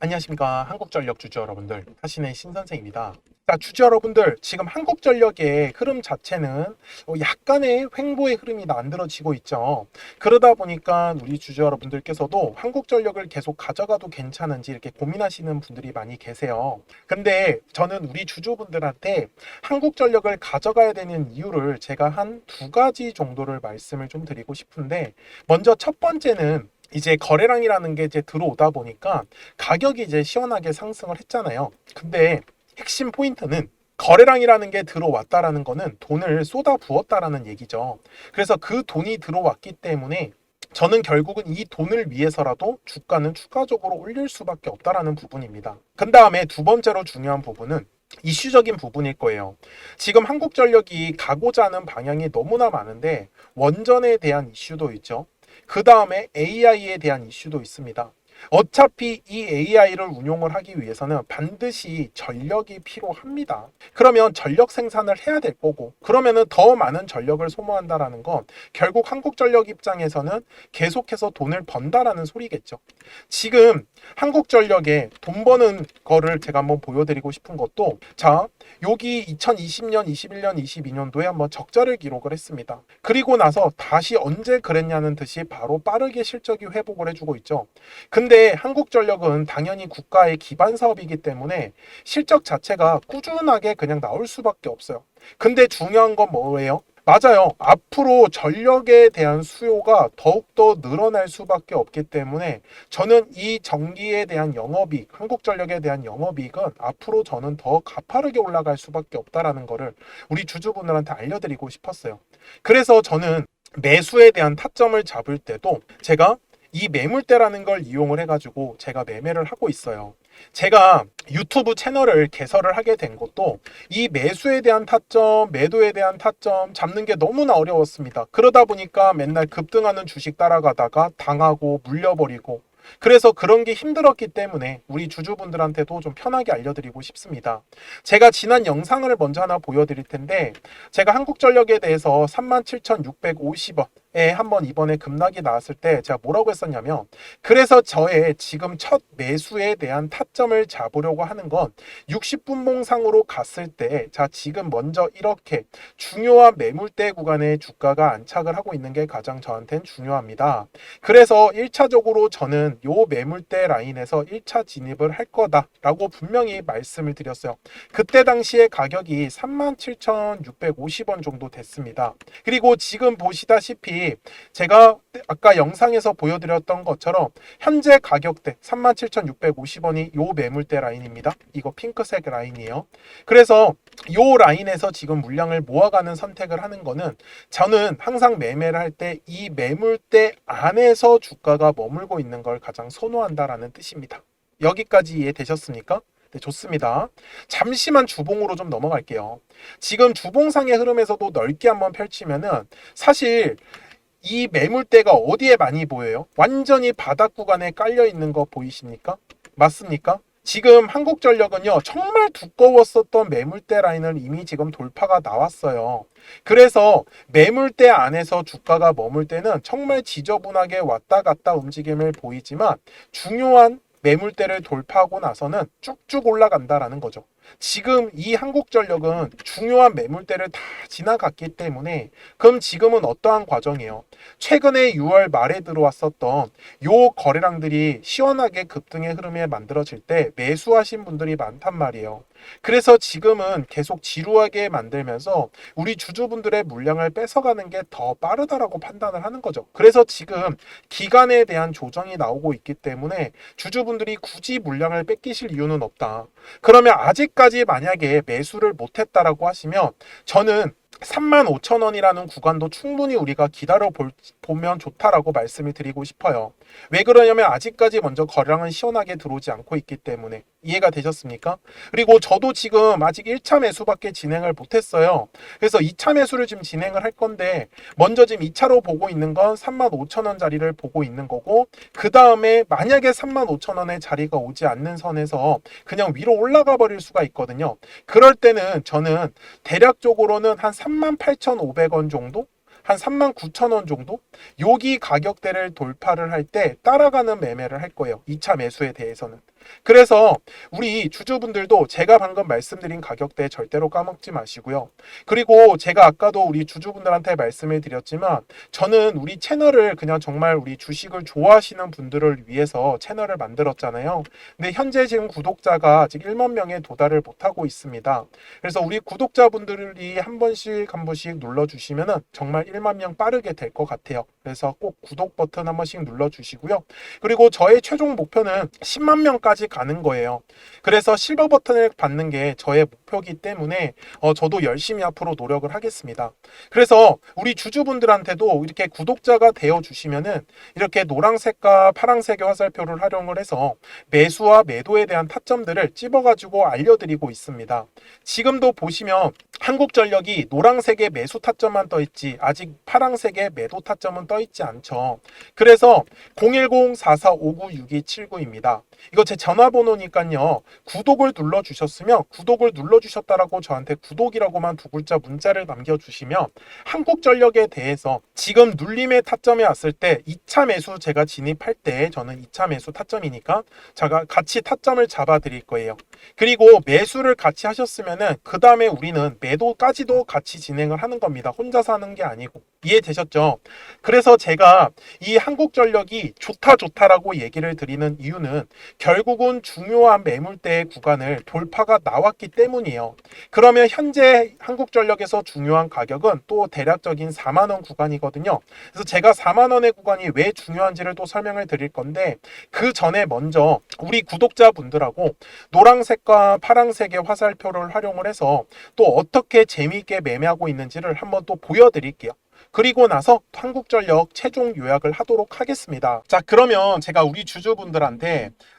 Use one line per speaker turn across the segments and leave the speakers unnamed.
안녕하십니까. 한국전력 주주 여러분들 타신의 신선생입니다. 자 주주 여러분들 지금 한국전력의 흐름 자체는 어, 약간의 횡보의 흐름이 만들어지고 있죠. 그러다 보니까 우리 주주 여러분들께서도 한국전력을 계속 가져가도 괜찮은지 이렇게 고민하시는 분들이 많이 계세요. 근데 저는 우리 주주분들한테 한국전력을 가져가야 되는 이유를 제가 한 두 가지 정도를 말씀을 좀 드리고 싶은데 먼저 첫 번째는 이제 거래량이라는 게 이제 들어오다 보니까 가격이 이제 시원하게 상승을 했잖아요. 근데 핵심 포인트는 거래량이라는 게 들어왔다라는 거는 돈을 쏟아 부었다라는 얘기죠. 그래서 그 돈이 들어왔기 때문에 저는 결국은 이 돈을 위해서라도 주가는 추가적으로 올릴 수밖에 없다라는 부분입니다. 그 다음에 두 번째로 중요한 부분은 이슈적인 부분일 거예요. 지금 한국전력이 가고자 하는 방향이 너무나 많은데 원전에 대한 이슈도 있죠. 그 다음에 AI에 대한 이슈도 있습니다. 어차피 이 AI를 운용을 하기 위해서는 반드시 전력이 필요합니다. 그러면 전력 생산을 해야 될 거고, 그러면은 더 많은 전력을 소모한다라는 건 결국 한국전력 입장에서는 계속해서 돈을 번다라는 소리겠죠. 지금 한국전력에 돈 버는 거를 제가 한번 보여드리고 싶은 것도, 자, 여기 2020년, 21년, 22년도에 한번 적자를 기록을 했습니다. 그리고 나서 다시 언제 그랬냐는 듯이 바로 빠르게 실적이 회복을 해주고 있죠. 근데 한국전력은 당연히 국가의 기반 사업이기 때문에 실적 자체가 꾸준하게 그냥 나올 수밖에 없어요. 근데 중요한 건 뭐예요? 맞아요. 앞으로 전력에 대한 수요가 더욱더 늘어날 수밖에 없기 때문에 저는 이 전기에 대한 영업이익, 한국전력에 대한 영업이익은 앞으로 저는 더 가파르게 올라갈 수밖에 없다라는 거를 우리 주주분들한테 알려드리고 싶었어요. 그래서 저는 매수에 대한 타점을 잡을 때도 제가 이 매물대라는 걸 이용을 해가지고 제가 매매를 하고 있어요. 제가 유튜브 채널을 개설을 하게 된 것도 이 매수에 대한 타점, 매도에 대한 타점 잡는 게 너무나 어려웠습니다. 그러다 보니까 맨날 급등하는 주식 따라가다가 당하고 물려버리고 그래서 그런 게 힘들었기 때문에 우리 주주분들한테도 좀 편하게 알려드리고 싶습니다. 제가 지난 영상을 먼저 하나 보여드릴 텐데 제가 한국전력에 대해서 37,650원 에 한번 이번에 급락이 나왔을 때 제가 뭐라고 했었냐면 그래서 저의 지금 첫 매수에 대한 타점을 잡으려고 하는 건 60분봉상으로 갔을 때 자 지금 먼저 이렇게 중요한 매물대 구간에 주가가 안착을 하고 있는 게 가장 저한테는 중요합니다. 그래서 1차적으로 저는 요 매물대 라인에서 1차 진입을 할 거다라고 분명히 말씀을 드렸어요. 그때 당시에 가격이 37,650원 정도 됐습니다. 그리고 지금 보시다시피 제가 아까 영상에서 보여드렸던 것처럼 현재 가격대 37,650원이 요 매물대 라인입니다. 이거 핑크색 라인이에요. 그래서 요 라인에서 지금 물량을 모아가는 선택을 하는 거는 저는 항상 매매를 할 때 이 매물대 안에서 주가가 머물고 있는 걸 가장 선호한다라는 뜻입니다. 여기까지 이해되셨습니까? 네, 좋습니다. 잠시만 주봉으로 좀 넘어갈게요. 지금 주봉상의 흐름에서도 넓게 한번 펼치면은 사실 이 매물대가 어디에 많이 보여요? 완전히 바닥 구간에 깔려 있는 거 보이십니까? 맞습니까? 지금 한국전력은요 정말 두꺼웠었던 매물대 라인을 이미 지금 돌파가 나왔어요. 그래서 매물대 안에서 주가가 머물 때는 정말 지저분하게 왔다 갔다 움직임을 보이지만 중요한 매물대를 돌파하고 나서는 쭉쭉 올라간다라는 거죠. 지금 이 한국전력은 중요한 매물대를 다 지나갔기 때문에 그럼 지금은 어떠한 과정이에요? 최근에 6월 말에 들어왔었던 요 거래량들이 시원하게 급등의 흐름에 만들어질 때 매수하신 분들이 많단 말이에요. 그래서 지금은 계속 지루하게 만들면서 우리 주주분들의 물량을 뺏어가는 게 더 빠르다라고 판단을 하는 거죠. 그래서 지금 기간에 대한 조정이 나오고 있기 때문에 주주분들이 굳이 물량을 뺏기실 이유는 없다. 그러면 아직까지 만약에 매수를 못했다라고 하시면 저는 3만 5천 원이라는 구간도 충분히 우리가 기다려 볼, 보면 좋다라고 말씀을 드리고 싶어요. 왜 그러냐면 아직까지 먼저 거래량은 시원하게 들어오지 않고 있기 때문에 이해가 되셨습니까? 그리고 저도 지금 아직 1차 매수밖에 진행을 못했어요. 그래서 2차 매수를 지금 진행을 할 건데 먼저 지금 2차로 보고 있는 건 3만 5천 원 자리를 보고 있는 거고 그 다음에 만약에 3만 5천 원의 자리가 오지 않는 선에서 그냥 위로 올라가 버릴 수가 있거든요. 그럴 때는 저는 대략적으로는 한 38,500원 정도? 한 39,000원 정도? 여기 가격대를 돌파를 할 때 따라가는 매매를 할 거예요. 2차 매수에 대해서는. 그래서 우리 주주분들도 제가 방금 말씀드린 가격대 절대로 까먹지 마시고요. 그리고 제가 아까도 우리 주주분들한테 말씀을 드렸지만 저는 우리 채널을 그냥 정말 우리 주식을 좋아하시는 분들을 위해서 채널을 만들었잖아요. 근데 현재 지금 구독자가 아직 1만 명에 도달을 못하고 있습니다. 그래서 우리 구독자분들이 한 번씩 한 번씩 눌러주시면은 정말 1만 명 빠르게 될 것 같아요. 그래서 꼭 구독 버튼 한 번씩 눌러주시고요. 그리고 저의 최종 목표는 10만 명까지 가는 거예요. 그래서 실버 버튼을 받는 게 저의 목표이기 때문에 어, 저도 열심히 앞으로 노력을 하겠습니다. 그래서 우리 주주분들한테도 이렇게 구독자가 되어 주시면은 이렇게 노란색과 파란색의 화살표를 활용을 해서 매수와 매도에 대한 타점들을 찝어가지고 알려드리고 있습니다. 지금도 보시면 한국전력이 노란색의 매수 타점만 떠 있지 아직 파란색의 매도 타점은 떠 있지 않죠. 그래서 010-4459-6279입니다. 이거 제 전화번호니까요. 구독을 눌러주셨으면 구독을 눌러주셨다라고 저한테 구독이라고만 두 글자 문자를 남겨주시면 한국전력에 대해서 지금 눌림의 타점에 왔을 때 2차 매수 제가 진입할 때 저는 2차 매수 타점이니까 제가 같이 타점을 잡아 드릴 거예요. 그리고 매수를 같이 하셨으면은 그 다음에 우리는 매도까지도 같이 진행을 하는 겁니다. 혼자서 하는 게 아니고 이해되셨죠? 그래서 제가 이 한국전력이 좋다 좋다라고 얘기를 드리는 이유는 결국은 중요한 매물대 구간을 돌파가 나왔기 때문이에요. 그러면 현재 한국전력에서 중요한 가격은 또 대략적인 4만 원 구간이거든요. 그래서 제가 4만 원의 구간이 왜 중요한지를 또 설명을 드릴 건데 그 전에 먼저 우리 구독자분들하고 노란색과 파란색의 화살표를 활용을 해서 또 어떻게 재미있게 매매하고 있는지를 한번 또 보여드릴게요. 그리고 나서 한국전력 최종 요약을 하도록 하겠습니다. 자, 그러면 제가 우리 주주분들한테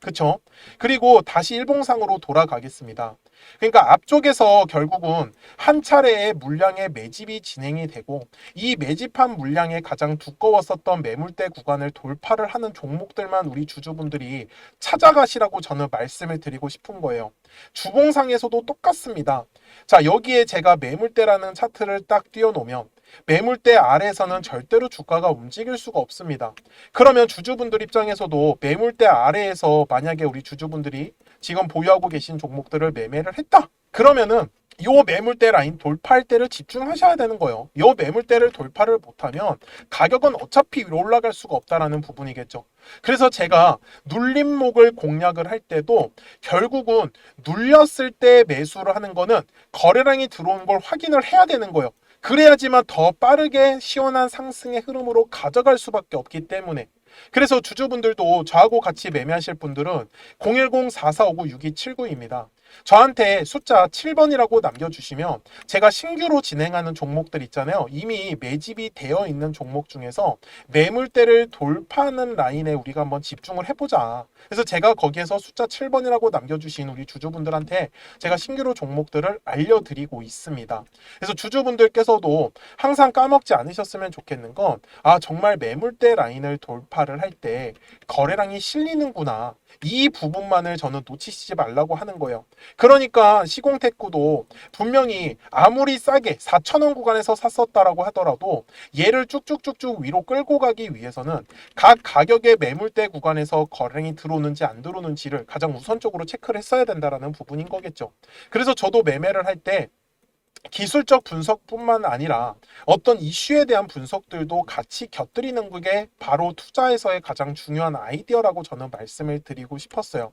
그쵸? 그리고 다시 일봉상으로 돌아가겠습니다. 그러니까 앞쪽에서 결국은 한 차례의 물량의 매집이 진행이 되고 이 매집한 물량의 가장 두꺼웠었던 매물대 구간을 돌파를 하는 종목들만 우리 주주분들이 찾아가시라고 저는 말씀을 드리고 싶은 거예요. 주봉상에서도 똑같습니다. 자, 여기에 제가 매물대라는 차트를 딱 띄워놓으면 매물대 아래에서는 절대로 주가가 움직일 수가 없습니다. 그러면 주주분들 입장에서도 매물대 아래에서 만약에 우리 주주분들이 지금 보유하고 계신 종목들을 매매를 했다. 그러면은 요 매물대 라인 돌파할 때를 집중하셔야 되는 거예요. 요 매물대를 돌파를 못하면 가격은 어차피 위로 올라갈 수가 없다라는 부분이겠죠. 그래서 제가 눌림목을 공략을 할 때도 결국은 눌렸을 때 매수를 하는 거는 거래량이 들어온 걸 확인을 해야 되는 거예요. 그래야지만 더 빠르게 시원한 상승의 흐름으로 가져갈 수밖에 없기 때문에 그래서 주주분들도 저하고 같이 매매하실 분들은 010-4459-6279입니다. 저한테 숫자 7번이라고 남겨주시면 제가 신규로 진행하는 종목들 있잖아요. 이미 매집이 되어 있는 종목 중에서 매물대를 돌파하는 라인에 우리가 한번 집중을 해보자. 그래서 제가 거기에서 숫자 7번이라고 남겨주신 우리 주주분들한테 제가 신규로 종목들을 알려드리고 있습니다. 그래서 주주분들께서도 항상 까먹지 않으셨으면 좋겠는 건, 아, 정말 매물대 라인을 돌파를 할 때 거래량이 실리는구나. 이 부분만을 저는 놓치시지 말라고 하는 거예요. 그러니까 시공테크도 분명히 아무리 싸게 4천원 구간에서 샀었다라고 하더라도 얘를 쭉쭉쭉쭉 위로 끌고 가기 위해서는 각 가격의 매물대 구간에서 거래량이 들어오는지 안 들어오는지를 가장 우선적으로 체크를 했어야 된다라는 부분인 거겠죠. 그래서 저도 매매를 할때 기술적 분석뿐만 아니라 어떤 이슈에 대한 분석들도 같이 곁들이는 게 바로 투자에서의 가장 중요한 아이디어라고 저는 말씀을 드리고 싶었어요.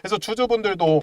그래서 주주분들도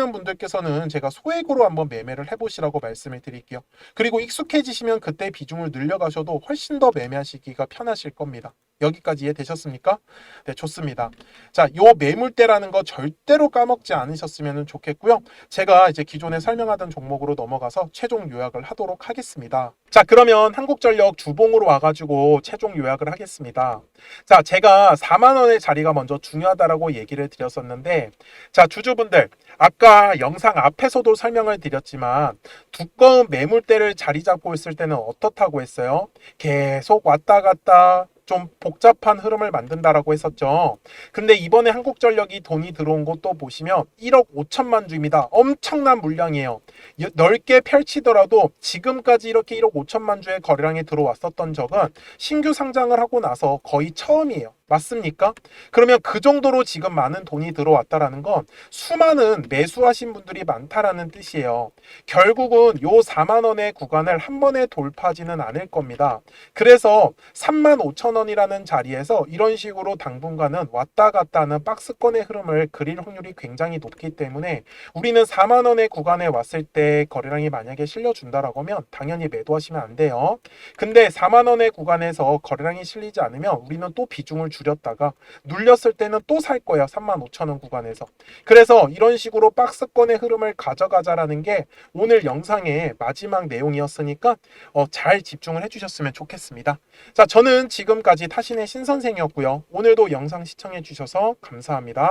익숙하신 분들께서는 제가 소액으로 한번 매매를 해보시라고 말씀을 드릴게요. 그리고 익숙해지시면 그때 비중을 늘려가셔도 훨씬 더 매매하시기가 편하실 겁니다. 여기까지 이해되셨습니까? 네, 좋습니다. 자, 요 매물대라는 거 절대로 까먹지 않으셨으면 좋겠고요. 제가 이제 기존에 설명하던 종목으로 넘어가서 최종 요약을 하도록 하겠습니다. 자, 그러면 한국전력 주봉으로 와가지고 최종 요약을 하겠습니다. 자, 제가 4만 원의 자리가 먼저 중요하다라고 얘기를 드렸었는데, 자, 주주분들, 아까 영상 앞에서도 설명을 드렸지만, 두꺼운 매물대를 자리 잡고 있을 때는 어떻다고 했어요? 계속 왔다 갔다 좀 복잡한 흐름을 만든다라고 했었죠. 근데 이번에 한국전력이 돈이 들어온 것도 보시면 1억 5천만 주입니다. 엄청난 물량이에요. 여- 넓게 펼치더라도 지금까지 이렇게 1억 5천만 주의 거래량이 들어왔었던 적은 신규 상장을 하고 나서 거의 처음이에요. 맞습니까? 그러면 그 정도로 지금 많은 돈이 들어왔다라는 건 수많은 매수하신 분들이 많다라는 뜻이에요. 결국은 요 4만 원의 구간을 한 번에 돌파하지는 않을 겁니다. 그래서 3만 5천 원이라는 자리에서 이런 식으로 당분간은 왔다 갔다 하는 박스권의 흐름을 그릴 확률이 굉장히 높기 때문에 우리는 4만 원의 구간에 왔을 때 거래량이 만약에 실려준다라고 하면 당연히 매도하시면 안 돼요. 근데 4만 원의 구간에서 거래량이 실리지 않으면 우리는 또 비중을 줄 였다가 눌렸을 때는 또 살 거예요. 3만 5천 원 구간에서. 그래서 이런 식으로 박스권의 흐름을 가져가자라는 게 오늘 영상의 마지막 내용이었으니까 어, 잘 집중을 해주셨으면 좋겠습니다. 자, 저는 지금까지 타신의 신선생이었고요. 오늘도 영상 시청해 주셔서 감사합니다.